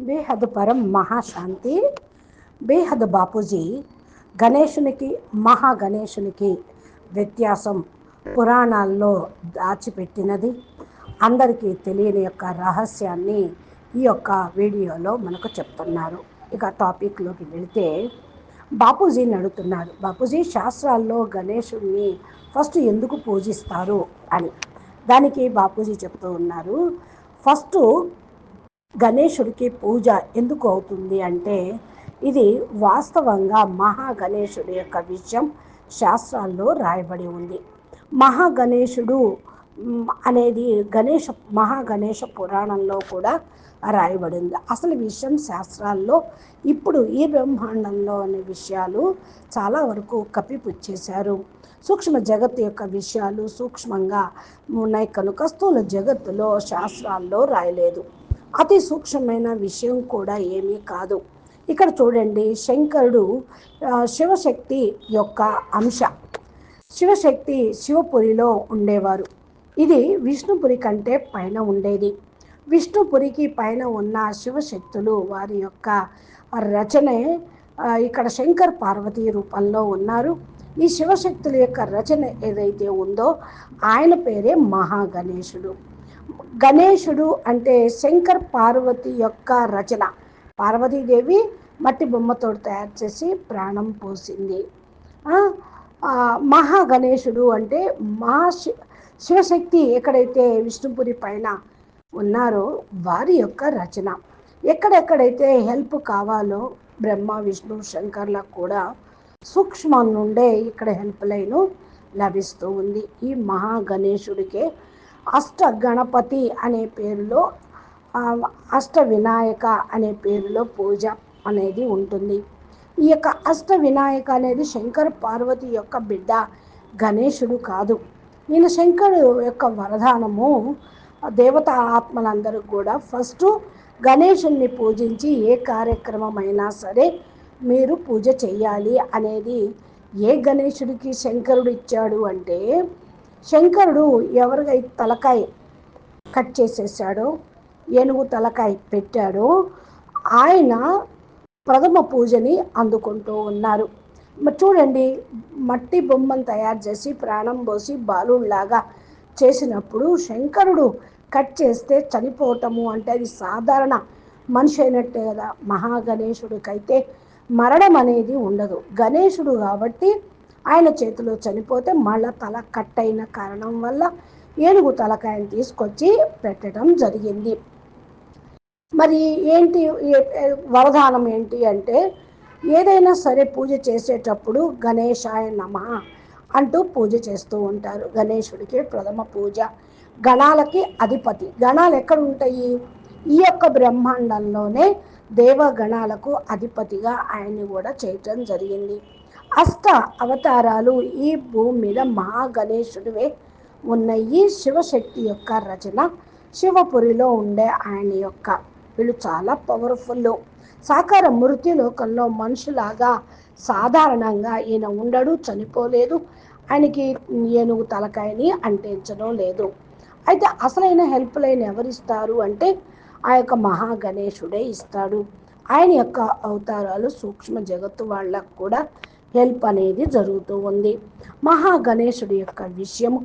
బేహద్ పరం మహాశాంతి. బేహద్ బాపూజీ గణేశునికి మహాగణేశునికి వ్యత్యాసం పురాణాల్లో దాచిపెట్టినది. అందరికీ తెలియని యొక్క రహస్యాన్ని ఈ యొక్క వీడియోలో మనకు చెప్తున్నారు. ఇక టాపిక్లోకి వెళితే బాపూజీని అడుగుతున్నారు. బాపూజీ శాస్త్రాల్లో గణేశుణ్ణి ఫస్ట్ ఎందుకు పూజిస్తారు అని. దానికి బాపూజీ చెప్తూ ఉన్నారు. ఫస్ట్ గణేశుడికి పూజ ఎందుకు అవుతుంది అంటే ఇది వాస్తవంగా మహా గణేశుడి యొక్క విషయం శాస్త్రాల్లో రాయబడి ఉంది. మహా గణేశుడు అనేది గణేష మహా గణేష పురాణంలో కూడా రాయబడింది అసలు విషయం శాస్త్రాల్లో ఇప్పుడు ఈ బ్రహ్మాండంలో అనే విషయాలు చాలా వరకు కప్పిపుచ్చేశారు. సూక్ష్మ జగత్తు యొక్క విషయాలు సూక్ష్మంగా ఉన్నాయి కనుక స్థూల జగత్తులో శాస్త్రాల్లో రాయలేదు. అతి సూక్ష్మమైన విషయం కూడా ఏమీ కాదు. ఇక్కడ చూడండి శంకరుడు శివశక్తి యొక్క అంశ. శివశక్తి శివపురిలో ఉండేవారు. ఇది విష్ణుపురి కంటే పైన ఉండేది. విష్ణుపురికి పైన ఉన్న శివశక్తులు వారి యొక్క రచనే ఇక్కడ శంకర్ పార్వతీ రూపంలో ఉన్నారు. ఈ శివశక్తుల యొక్క రచన ఏదైతే ఉందో ఆయన పేరే మహాగణేశుడు. గణేశుడు అంటే శంకర్ పార్వతి యొక్క రచన. పార్వతీదేవి మట్టి బొమ్మతో తయారు చేసి ప్రాణం పోసింది. మహాగణేశుడు అంటే మహా శివశక్తి ఎక్కడైతే విష్ణుపురి పైన ఉన్నారో వారి యొక్క రచన. ఎక్కడెక్కడైతే హెల్ప్ కావాలో బ్రహ్మ విష్ణు శంకర్లకు కూడా సూక్ష్మం నుండే ఇక్కడ హెల్ప్ లైన్ లభిస్తూ ఉంది. ఈ మహాగణేశుడికే అష్ట గణపతి అనే పేరులో అష్ట వినాయక అనే పేరులో పూజ అనేది ఉంటుంది. ఈ యొక్క అష్ట వినాయక అనేది శంకర పార్వతి యొక్క బిడ్డ గణేశుడు కాదు. ఈయన శంకరు యొక్క వరదానము దేవత ఆత్మలందరూ కూడా ఫస్ట్ గణేశుణ్ణి పూజించి ఏ కార్యక్రమం అయినా సరే మీరు పూజ చేయాలి అనేది ఏ గణేశుడికి శంకరుడు ఇచ్చాడు అంటే శంకరుడు ఎవరికై తలకాయ కట్ చేసేసాడో ఏనుగు తలకాయ పెట్టాడో ఆయన ప్రథమ పూజని అందుకుంటూ ఉన్నారు. మరి చూడండి మట్టి బొమ్మను తయారు చేసి ప్రాణం పోసి బాలుల్లాగా చేసినప్పుడు శంకరుడు కట్ చేస్తే చనిపోవటము అంటే అది సాధారణ మనిషి అయినట్టే కదా. మహాగణేశుడికైతే మరణం అనేది ఉండదు. గణేశుడు కాబట్టి ఆయన చేతిలో చనిపోతే మళ్ళా తల కట్ అయిన కారణం వల్ల ఏనుగు తలకాయని తీసుకొచ్చి పెట్టడం జరిగింది. మరి ఏంటి వరదానం ఏంటి అంటే ఏదైనా సరే పూజ చేసేటప్పుడు గణేశాయ నమ అంటూ పూజ చేస్తూ ఉంటారు. గణేశుడికి ప్రథమ పూజ. గణాలకి అధిపతి. గణాలు ఎక్కడ ఉంటాయి? ఈ యొక్క బ్రహ్మాండంలోనే దేవగణాలకు అధిపతిగా ఆయన్ని కూడా చేయటం జరిగింది. అష్ట అవతారాలు ఈ భూమి మీద మహాగణేశుడివే ఉన్నాయి. శివశక్తి యొక్క రచన శివపురిలో ఉండే ఆయన యొక్క వీళ్ళు చాలా పవర్ఫుల్ సాకార మృత్యులోకంలో మనుషులాగా సాధారణంగా ఈయన ఉండడు చనిపోలేదు. ఆయనకి ఏనుగు తలకాయని అంటించడం లేదు. అయితే అసలైన హెల్ప్ లైన్ ఎవరిస్తారు అంటే ఆ యొక్క మహాగణేశుడే ఇస్తాడు. ఆయన యొక్క అవతారాలు సూక్ష్మ జగత్తు వాళ్ళకు కూడా హెల్ప్ అనేది జరుగుతూ ఉంది. మహాగణేశుడి యొక్క విషయము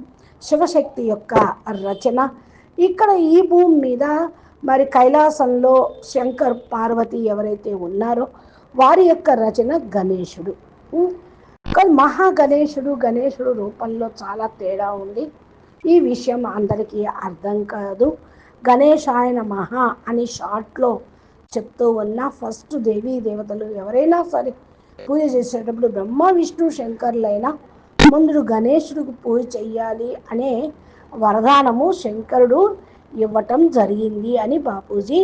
శివశక్తి యొక్క రచన. ఇక్కడ ఈ భూమి మీద మరి కైలాసంలో శంకర్ పార్వతి ఎవరైతే ఉన్నారో వారి యొక్క రచన గణేశుడు. కానీ మహాగణేశుడు గణేశుడు రూపంలో చాలా తేడా ఉంది. ఈ విషయం అందరికీ అర్థం కాదు. గణేశాయన మహా అని షార్ట్లో చెప్తూ ఉన్న ఫస్ట్ దేవీ దేవతలు ఎవరైనా సరే పూజ చేసేటప్పుడు బ్రహ్మ విష్ణు శంకరులైన ముందు గణేశుడికి పూజ చెయ్యాలి అనే వరదానము శంకరుడు ఇవ్వటం జరిగింది అని బాపూజీ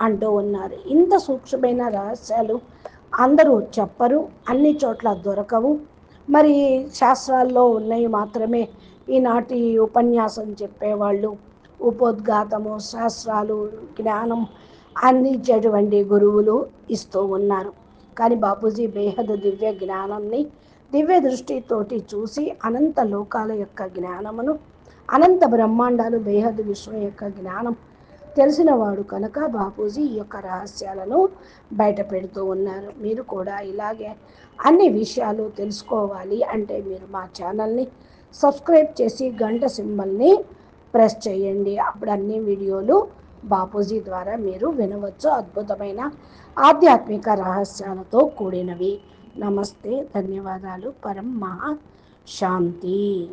అంటూ ఉన్నారు. ఇంత సూక్ష్మమైన రహస్యాలు అందరూ చెప్పరు అన్ని చోట్ల దొరకవు. మరి శాస్త్రాల్లో ఉన్నవి మాత్రమే. ఈనాటి ఉపన్యాసం చెప్పేవాళ్ళు ఉపోద్ఘాతము శాస్త్రాలు జ్ఞానం అందించేటువంటి గురువులు ఇస్తూ ఉన్నారు. కానీ బాపూజీ బేహద్ దివ్య జ్ఞానాన్ని దివ్య దృష్టితోటి చూసి అనంత లోకాల యొక్క జ్ఞానమును అనంత బ్రహ్మాండాలు బేహద్ విశ్వం యొక్క జ్ఞానం తెలిసినవాడు కనుక బాపూజీ ఈ యొక్క రహస్యాలను బయట పెడుతూ ఉన్నారు. మీరు కూడా ఇలాగే అన్ని విషయాలు తెలుసుకోవాలి అంటే మీరు మా ఛానల్ని సబ్స్క్రైబ్ చేసి గంట సింబల్ని ప్రెస్ చేయండి. అప్పుడు అన్ని వీడియోలు బాపూజీ ద్వారా మీరు వినవచ్చు అద్భుతమైన ఆధ్యాత్మిక రహస్యాలతో కూడినవి. నమస్తే ధన్యవాదాలు. పరం మహా శాంతి.